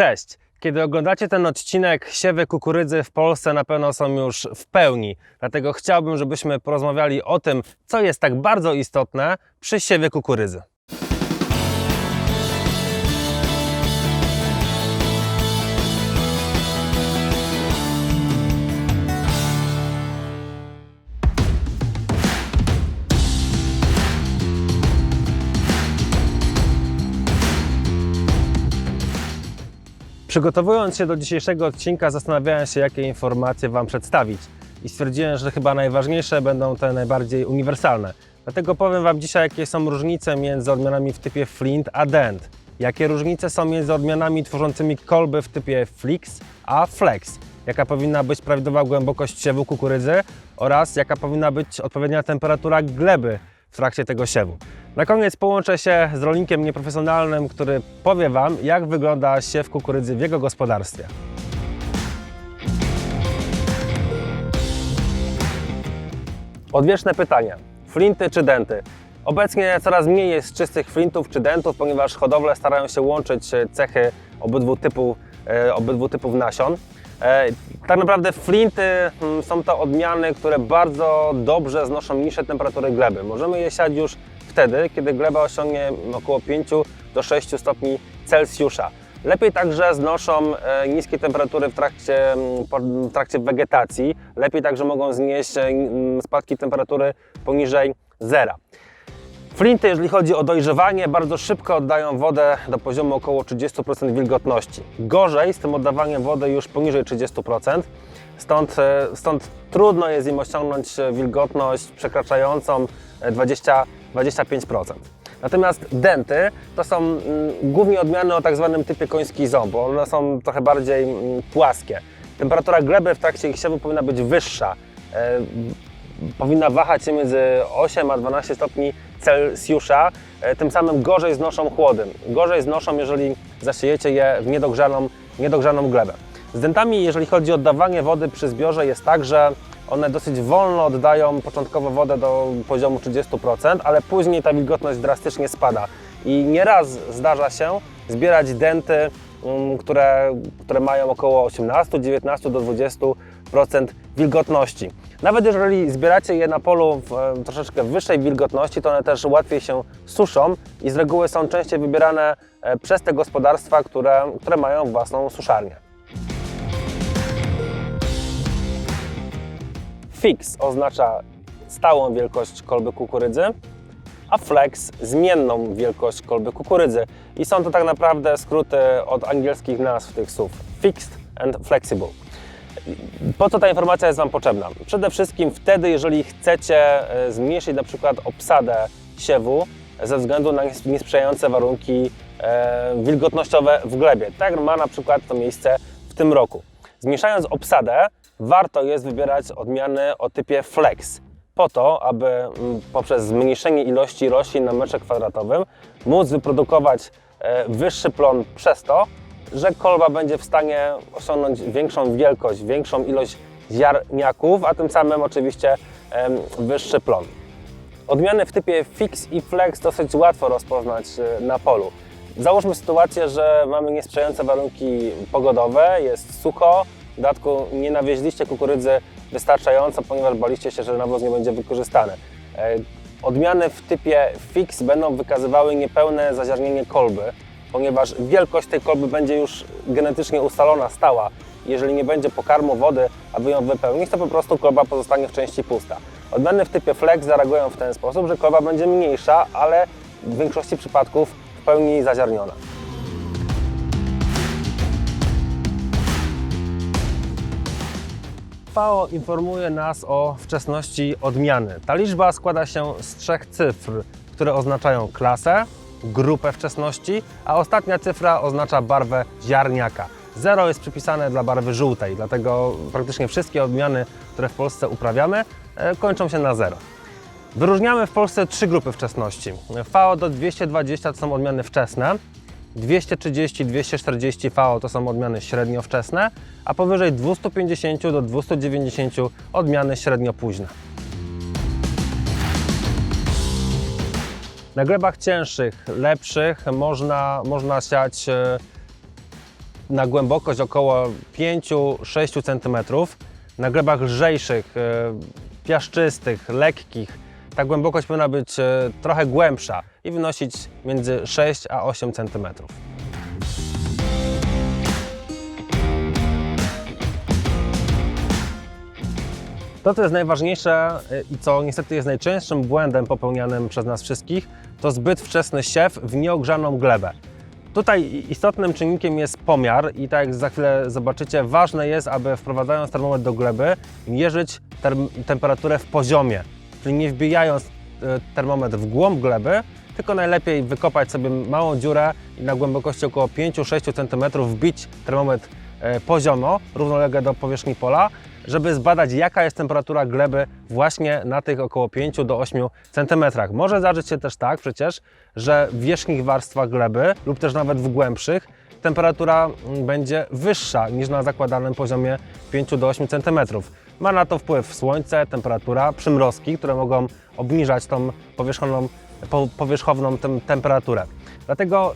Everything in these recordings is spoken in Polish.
Cześć! Kiedy oglądacie ten odcinek, siewy kukurydzy w Polsce na pewno są już w pełni. Dlatego chciałbym, żebyśmy porozmawiali o tym, co jest tak bardzo istotne przy siewie kukurydzy. Przygotowując się do dzisiejszego odcinka, zastanawiałem się, jakie informacje Wam przedstawić. I stwierdziłem, że chyba najważniejsze będą te najbardziej uniwersalne. Dlatego powiem Wam dzisiaj, jakie są różnice między odmianami w typie Flint a Dent. Jakie różnice są między odmianami tworzącymi kolby w typie Flix a Flex. Jaka powinna być prawidłowa głębokość siewu kukurydzy oraz jaka powinna być odpowiednia temperatura gleby w trakcie tego siewu. Na koniec połączę się z rolnikiem nieprofesjonalnym, który powie Wam, jak wygląda siew kukurydzy w jego gospodarstwie. Odwieczne pytanie. Flinty czy denty? Obecnie coraz mniej jest czystych flintów czy dentów, ponieważ hodowle starają się łączyć e, cechy obydwu typów, e, obydwu typów nasion. Tak naprawdę flinty mm, są to odmiany, które bardzo dobrze znoszą niższe temperatury gleby. Możemy je siać już wtedy, kiedy gleba osiągnie około 5 do 6 stopni Celsjusza. Lepiej także znoszą e, niskie temperatury w trakcie, w trakcie wegetacji. Lepiej także mogą znieść e, spadki temperatury poniżej zera. Flinty, jeżeli chodzi o dojrzewanie, bardzo szybko oddają wodę do poziomu około 30% wilgotności. Gorzej z tym oddawaniem wody już poniżej 30%, stąd, e, stąd trudno jest im osiągnąć e, wilgotność przekraczającą e, 20, 25%. Natomiast denty to są mm, głównie odmiany o tak zwanym typie koński ząb, bo one są trochę bardziej mm, płaskie. Temperatura gleby w trakcie ich siewu powinna być wyższa. E, powinna wahać się między 8 a 12 stopni Celsjusza, e, tym samym gorzej znoszą chłody. Gorzej znoszą, jeżeli zasiejecie je w niedogrzaną, niedogrzaną glebę. Z dentami, jeżeli chodzi o oddawanie wody przy zbiorze, jest tak, że one dosyć wolno oddają początkowo wodę do poziomu 30%, ale później ta wilgotność drastycznie spada. I nieraz zdarza się zbierać denty, mm, które, które mają około 18, 19 do 20% wilgotności. Nawet jeżeli zbieracie je na polu w e, troszeczkę wyższej wilgotności, to one też łatwiej się suszą i z reguły są częściej wybierane e, przez te gospodarstwa, które, które mają własną suszarnię. Fix oznacza stałą wielkość kolby kukurydzy, a flex zmienną wielkość kolby kukurydzy. I są to tak naprawdę skróty od angielskich nazw tych słów fixed and flexible. Po co ta informacja jest Wam potrzebna? Przede wszystkim wtedy, jeżeli chcecie e, zmniejszyć na przykład obsadę siewu ze względu na nies- niesprzyjające warunki e, wilgotnościowe w glebie. Tak ma na przykład to miejsce w tym roku. Zmniejszając obsadę, warto jest wybierać odmiany o typie flex po to, aby mm, poprzez zmniejszenie ilości roślin na metrze kwadratowym móc wyprodukować e, wyższy plon przez to, że kolba będzie w stanie osiągnąć większą wielkość, większą ilość ziarniaków, a tym samym oczywiście wyższy plon. Odmiany w typie fix i flex dosyć łatwo rozpoznać e, na polu. Załóżmy sytuację, że mamy niesprzyjające warunki pogodowe, jest sucho, w dodatku nie nawieźliście kukurydzy wystarczająco, ponieważ baliście się, że nawóz nie będzie wykorzystany. E, Odmiany w typie fix będą wykazywały niepełne zaziarnienie kolby, ponieważ wielkość tej kolby będzie już genetycznie ustalona, stała. Jeżeli nie będzie pokarmu wody, aby ją wypełnić, to po prostu kolba pozostanie w części pusta. Odmiany w typie flex zareagują w ten sposób, że kolba będzie mniejsza, ale w większości przypadków w pełni zaziarniona. FAO informuje nas o wczesności odmiany. Ta liczba składa się z trzech cyfr, które oznaczają klasę, grupę wczesności, a ostatnia cyfra oznacza barwę ziarniaka. Zero jest przypisane dla barwy żółtej, dlatego praktycznie wszystkie odmiany, które w Polsce uprawiamy, e, kończą się na zero. Wyróżniamy w Polsce trzy grupy wczesności. FAO do 220 to są odmiany wczesne, 230-240 VO to są odmiany średnio wczesne, a powyżej 250 do 290 odmiany średnio późne. Na glebach cięższych, lepszych można, można siać e, na głębokość około 5-6 cm. Na glebach lżejszych, e, piaszczystych, lekkich ta głębokość powinna być e, trochę głębsza i wynosić między 6 a 8 cm. To, co jest najważniejsze i co niestety jest najczęstszym błędem popełnianym przez nas wszystkich, to zbyt wczesny siew w nieogrzaną glebę. Tutaj istotnym czynnikiem jest pomiar i tak jak za chwilę zobaczycie, ważne jest, aby wprowadzając termometr do gleby, mierzyć temperaturę w poziomie, czyli nie wbijając y, termometr w głąb gleby, tylko najlepiej wykopać sobie małą dziurę i na głębokości około 5-6 cm wbić termometr e, poziomo, równolegle do powierzchni pola, żeby zbadać jaka jest temperatura gleby właśnie na tych około 5 do 8 cm. Może zdarzyć się też tak przecież, że w wierzchnich warstwach gleby lub też nawet w głębszych temperatura mm, będzie wyższa niż na zakładanym poziomie 5 do 8 cm. Ma na to wpływ słońce, temperatura, przymrozki, które mogą obniżać tą powierzchowną, po- powierzchowną tem, temperaturę. Dlatego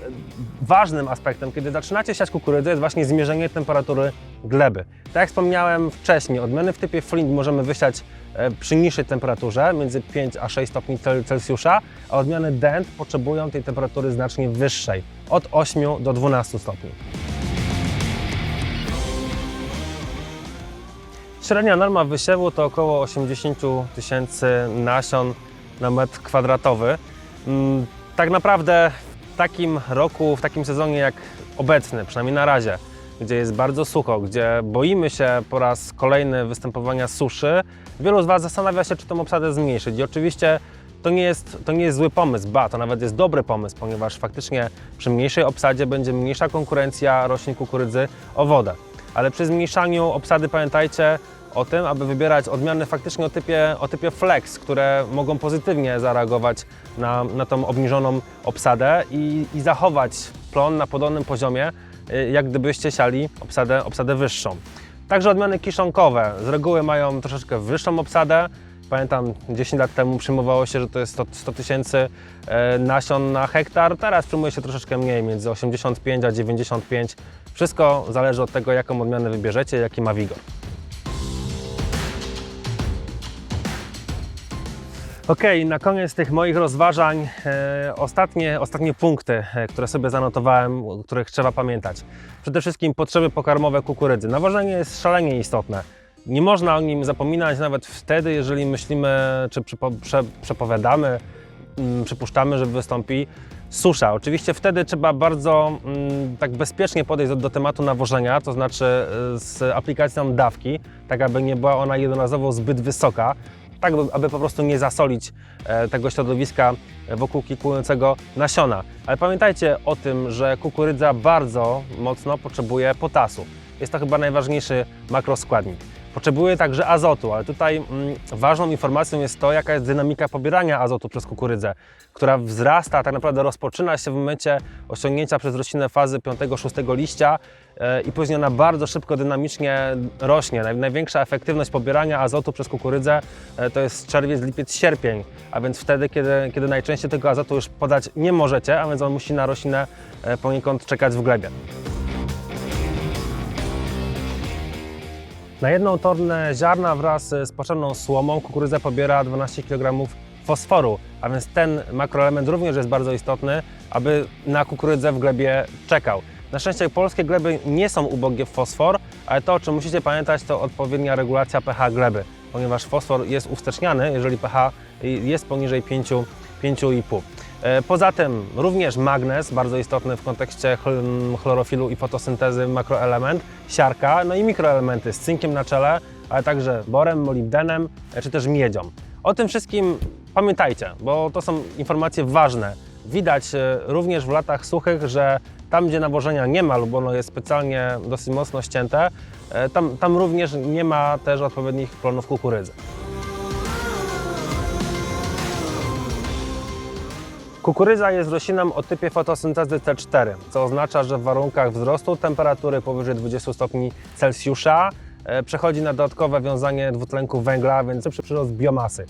ważnym aspektem, kiedy zaczynacie siać kukurydzę, jest właśnie zmierzenie temperatury gleby. Tak jak wspomniałem wcześniej, odmiany w typie Flint możemy wysiać e, przy niższej temperaturze, między 5 a 6 stopni Cel- Celsjusza, a odmiany Dent potrzebują tej temperatury znacznie wyższej, od 8 do 12 stopni. Średnia norma wysiewu to około 80 tysięcy nasion na metr kwadratowy. Mm, Tak naprawdę takim roku, w takim sezonie jak obecny, przynajmniej na razie, gdzie jest bardzo sucho, gdzie boimy się po raz kolejny występowania suszy, wielu z Was zastanawia się, czy tą obsadę zmniejszyć. I oczywiście to nie jest, to nie jest zły pomysł, ba, to nawet jest dobry pomysł, ponieważ faktycznie przy mniejszej obsadzie będzie mniejsza konkurencja roślin kukurydzy o wodę. Ale przy zmniejszaniu obsady pamiętajcie o tym, aby wybierać odmiany faktycznie o typie, o typie flex, które mogą pozytywnie zareagować na, na tą obniżoną obsadę i, i zachować plon na podobnym poziomie, y, jak gdybyście siali obsadę, obsadę wyższą. Także odmiany kiszonkowe z reguły mają troszeczkę wyższą obsadę. Pamiętam 10 lat temu przyjmowało się, że to jest 100 100 tysięcy e, nasion na hektar. Teraz przyjmuje się troszeczkę mniej, między 85 a 95. Wszystko zależy od tego, jaką odmianę wybierzecie, jaki ma wigor. Okej, na koniec tych moich rozważań e, ostatnie, ostatnie punkty, e, które sobie zanotowałem, o których trzeba pamiętać. Przede wszystkim potrzeby pokarmowe kukurydzy. Nawożenie jest szalenie istotne. Nie można o nim zapominać nawet wtedy, jeżeli myślimy czy przypo, prze, przepowiadamy, mm, przypuszczamy, że wystąpi susza. Oczywiście wtedy trzeba bardzo mm, tak bezpiecznie podejść do, do tematu nawożenia, to znaczy e, z aplikacją dawki, tak aby nie była ona jednorazowo zbyt wysoka, tak aby- po prostu nie zasolić e, tego środowiska wokół kikującego nasiona. Ale pamiętajcie o tym, że kukurydza bardzo mocno potrzebuje potasu. Jest to chyba najważniejszy makroskładnik. Potrzebuje także azotu, ale tutaj mm, ważną informacją jest to, jaka jest dynamika pobierania azotu przez kukurydzę, która wzrasta, tak naprawdę rozpoczyna się w momencie osiągnięcia przez roślinę fazy 5-6 liścia e, i później ona bardzo szybko, dynamicznie rośnie. Naj, największa efektywność pobierania azotu przez kukurydzę e, to jest czerwiec, lipiec, sierpień, a więc wtedy, kiedy, kiedy najczęściej tego azotu już podać nie możecie, a więc on musi na roślinę e, poniekąd czekać w glebie. Na jedną tonę ziarna wraz z potrzebną słomą kukurydza pobiera 12 kg fosforu, a więc ten makroelement również jest bardzo istotny, aby na kukurydzę w glebie czekał. Na szczęście polskie gleby nie są ubogie w fosfor, ale to, o czym musicie pamiętać, to odpowiednia regulacja pH gleby, ponieważ fosfor jest uwsteczniany, jeżeli pH jest poniżej 5, 5,5. E, Poza tym również magnez, bardzo istotny w kontekście chl- chlorofilu i fotosyntezy makroelement, siarka, no i mikroelementy z cynkiem na czele, ale także borem, molibdenem e, czy też miedzią. O tym wszystkim pamiętajcie, bo to są informacje ważne. Widać e, również w latach suchych, że tam gdzie nawożenia nie ma lub ono jest specjalnie dosyć mocno ścięte, tam, tam również nie ma też odpowiednich plonów kukurydzy. Kukurydza jest rośliną o typie fotosyntezy T4, co oznacza, że w warunkach wzrostu temperatury powyżej 20 stopni Celsjusza e, przechodzi na dodatkowe wiązanie dwutlenku węgla, więc szybszy przyrost biomasy.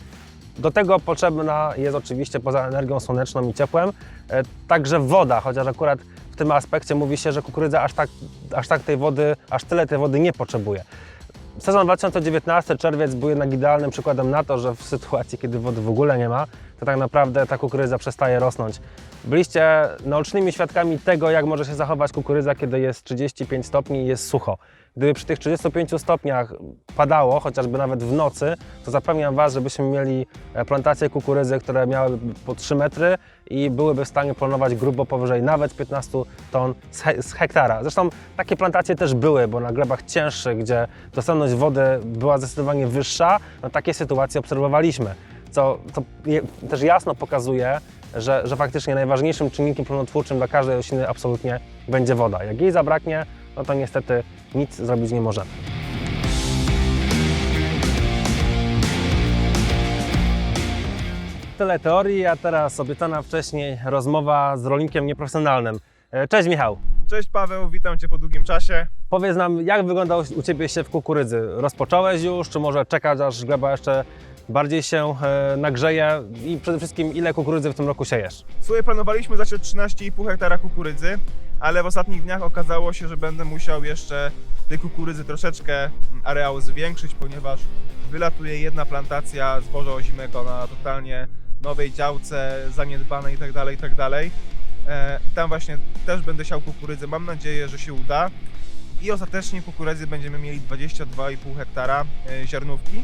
Do tego potrzebna jest oczywiście poza energią słoneczną i ciepłem e, także woda, chociaż akurat w tym aspekcie mówi się, że kukurydza aż tak, aż tak tej wody, aż tyle tej wody nie potrzebuje. Sezon 2019, czerwiec był jednak idealnym przykładem na to, że w sytuacji, kiedy wody w ogóle nie ma, to tak naprawdę ta kukurydza przestaje rosnąć. Byliście naocznymi świadkami tego, jak może się zachować kukurydza, kiedy jest 35 stopni i jest sucho. Gdyby przy tych 35 stopniach padało, chociażby nawet w nocy, to zapewniam Was, żebyśmy mieli e, plantacje kukurydzy, które miałyby po 3 metry i byłyby w stanie planować grubo powyżej nawet 15 ton z hektara. Zresztą takie plantacje też były, bo na glebach cięższych, gdzie dostępność wody była zdecydowanie wyższa, no takie sytuacje obserwowaliśmy. Co, co je, też jasno pokazuje, że, że faktycznie najważniejszym czynnikiem plonotwórczym dla każdej rośliny absolutnie będzie woda. Jak jej zabraknie, no to niestety nic zrobić nie możemy. Tyle teorii, a teraz obiecana wcześniej rozmowa z rolnikiem nieprofesjonalnym. E, Cześć Michał. Cześć Paweł, witam Cię po długim czasie. Powiedz nam, jak wyglądał u Ciebie siew kukurydzy? Rozpocząłeś już, czy może czekać, aż gleba jeszcze bardziej się e, nagrzeje? I przede wszystkim, ile kukurydzy w tym roku siejesz? Słuchaj, planowaliśmy zasiać 13,5 hektara kukurydzy, ale w ostatnich dniach okazało się, że będę musiał jeszcze tej kukurydzy troszeczkę mm, areał zwiększyć, ponieważ wylatuje jedna plantacja zboża ozimego na totalnie nowej działce, zaniedbanej itd., itd. E, tam właśnie też będę siał kukurydzę. Mam nadzieję, że się uda. I ostatecznie kukurydzy będziemy mieli 22,5 hektara e, ziarnówki.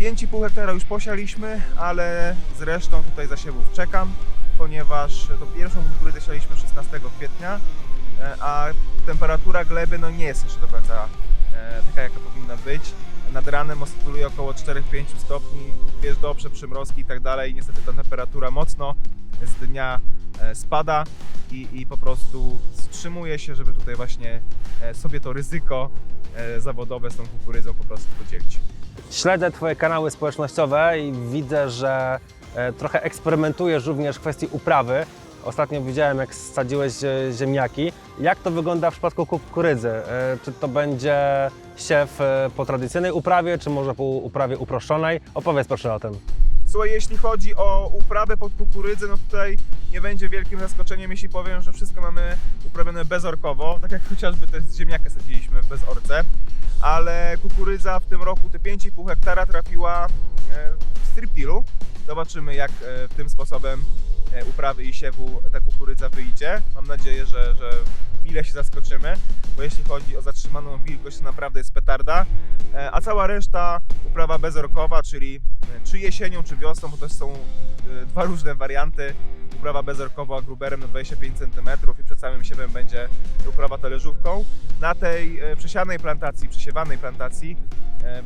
5,5 hektara już posialiśmy, ale z resztą tutaj zasiewów czekam, ponieważ to pierwszą kukurydzę sialiśmy 16 kwietnia, e, a temperatura gleby no nie jest jeszcze do końca e, taka, jaka powinna być. Nad ranem oscyluje około 4-5 stopni, wiesz dobrze, przymrozki i tak dalej. Niestety ta temperatura mocno z dnia e, spada i, i po prostu wstrzymuje się, żeby tutaj właśnie sobie to ryzyko zawodowe z tą kukurydzą po prostu podzielić. Śledzę Twoje kanały społecznościowe i widzę, że e, trochę eksperymentujesz również w kwestii uprawy. Ostatnio widziałem, jak sadziłeś e, ziemniaki. Jak to wygląda w przypadku kukurydzy? E, Czy to będzie siew po tradycyjnej uprawie, czy może po uprawie uproszczonej? Opowiedz proszę o tym. Słuchaj, jeśli chodzi o uprawę pod kukurydzę, no tutaj nie będzie wielkim zaskoczeniem, jeśli powiem, że wszystko mamy uprawione bezorkowo, tak jak chociażby te ziemniaki sadziliśmy w bezorce, ale kukurydza w tym roku te 5,5 hektara trafiła e, w striptilu. Zobaczymy jak e, tym sposobem e, uprawy i siewu ta kukurydza wyjdzie. Mam nadzieję, że, że mile się zaskoczymy, bo jeśli chodzi o zatrzymaną wilgość, to naprawdę jest petarda. E, A cała reszta uprawa bezorkowa, czyli e, czy jesienią, czy wiosną, bo to są e, dwa różne warianty. Uprawa bezorkowa gruberem na 25 cm i przed samym siewem będzie uprawa talerzówką. Na tej przesianej plantacji, przesiewanej plantacji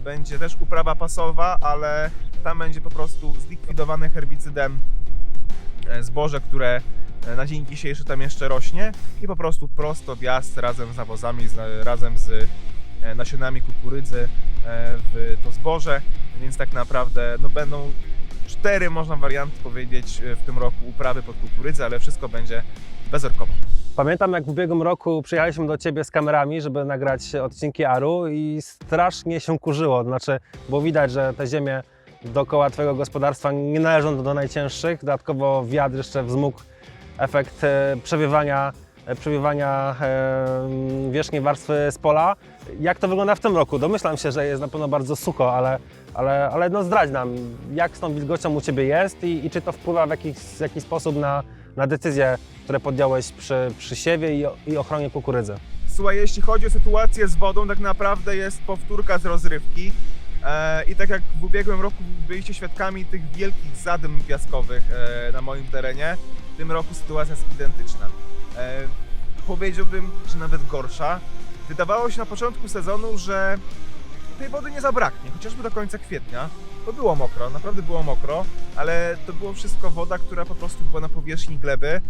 będzie też uprawa pasowa, ale tam będzie po prostu zlikwidowane herbicydem zboże, które na dzień dzisiejszy tam jeszcze rośnie i po prostu prosto wjazd razem z nawozami, razem z e, nasionami kukurydzy e, w to zboże, więc tak naprawdę no, będą cztery, można warianty powiedzieć, e, w tym roku uprawy pod kukurydzę, ale wszystko będzie bezorkowo. Pamiętam, jak w ubiegłym roku przyjechaliśmy do Ciebie z kamerami, żeby nagrać odcinki ARU i strasznie się kurzyło. Znaczy, było widać, że te ziemie dookoła Twojego gospodarstwa nie należą do, do najcięższych. Dodatkowo wiatr jeszcze wzmógł efekt e, przewiewania, e, przewiewania e, wierzchniej warstwy z pola. Jak to wygląda w tym roku? Domyślam się, że jest na pewno bardzo sucho, ale, ale, ale no zdradź nam, jak z tą wilgocią u Ciebie jest i, i czy to wpływa w jakiś, w jakiś sposób na, na decyzje, które podjąłeś przy, przy siewie i, i ochronie kukurydzy? Słuchaj, jeśli chodzi o sytuację z wodą, tak naprawdę jest powtórka z rozrywki. E, I tak jak w ubiegłym roku byliście świadkami tych wielkich zadym piaskowych e, na moim terenie, w tym roku sytuacja jest identyczna. E, powiedziałbym, że nawet gorsza. Wydawało się na początku sezonu, że tej wody nie zabraknie, chociażby do końca kwietnia. Bo było mokro, naprawdę było mokro, ale to było wszystko woda, która po prostu była na powierzchni gleby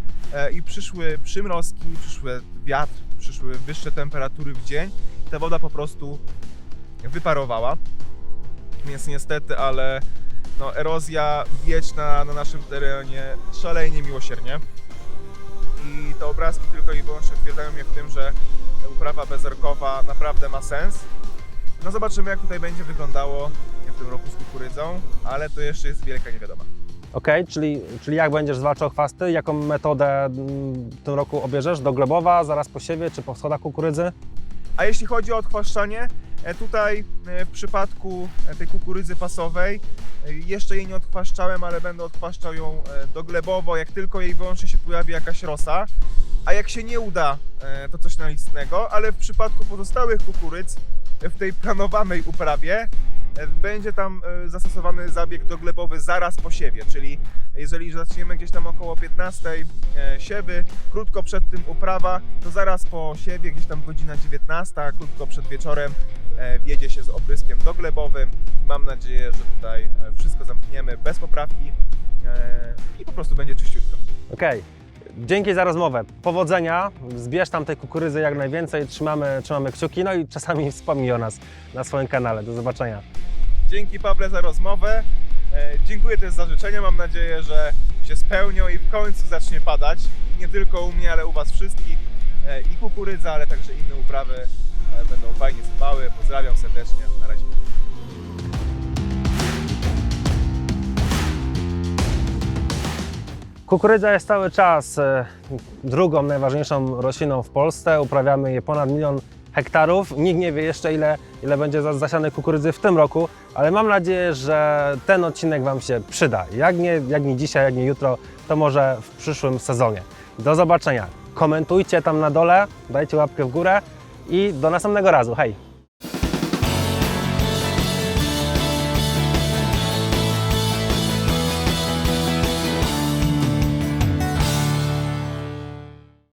i przyszły przymrozki, przyszły wiatr, przyszły wyższe temperatury w dzień ta woda po prostu wyparowała. Więc niestety, ale no, erozja wieczna na naszym terenie szaleje niemiłosiernie. I te obrazki tylko i wyłącznie utwierdzają mnie w tym, że uprawa bezorkowa naprawdę ma sens. No zobaczymy jak tutaj będzie wyglądało w tym roku z kukurydzą, ale to jeszcze jest wielka niewiadoma. Okej, czyli, czyli jak będziesz zwalczał chwasty? Jaką metodę mm, w tym roku obierzesz? Do glebowa, zaraz po siewie, czy po schodach kukurydzy? A jeśli chodzi o odchwaszczanie, tutaj e, w przypadku e, tej kukurydzy pasowej e, jeszcze jej nie odchwaszczałem, ale będę odchwaszczał ją e, doglebowo, jak tylko jej wyłącznie się pojawi jakaś rosa. A jak się nie uda, e, to coś nalistnego, ale w przypadku pozostałych kukurydz e, w tej planowanej uprawie e, będzie tam e, zastosowany zabieg doglebowy zaraz po siewie, czyli jeżeli zaczniemy gdzieś tam około 15 e, siewy, krótko przed tym uprawa, to zaraz po siewie, gdzieś tam godzina 19, krótko przed wieczorem e, wjedzie się z opryskiem doglebowym. Mam nadzieję, że tutaj e, wszystko zamkniemy bez poprawki e, i po prostu będzie czyściutko. Okej. Dzięki za rozmowę. Powodzenia. Zbierz tam tej kukurydzy jak najwięcej. Trzymamy, trzymamy kciuki. No i czasami wspomnij o nas na swoim kanale. Do zobaczenia. Dzięki Pawle za rozmowę. E, Dziękuję też za życzenia. Mam nadzieję, że się spełnią i w końcu zacznie padać. Nie tylko u mnie, ale u Was wszystkich. E, I kukurydza, ale także inne uprawy e, będą fajnie spały. Pozdrawiam serdecznie. Na razie. Kukurydza jest cały czas drugą najważniejszą rośliną w Polsce. Uprawiamy je ponad milion hektarów. Nikt nie wie jeszcze ile, ile będzie za- zasiane kukurydzy w tym roku, ale mam nadzieję, że ten odcinek Wam się przyda. Jak nie, jak nie dzisiaj, jak nie jutro, to może w przyszłym sezonie. Do zobaczenia. Komentujcie tam na dole, dajcie łapkę w górę i do następnego razu. Hej!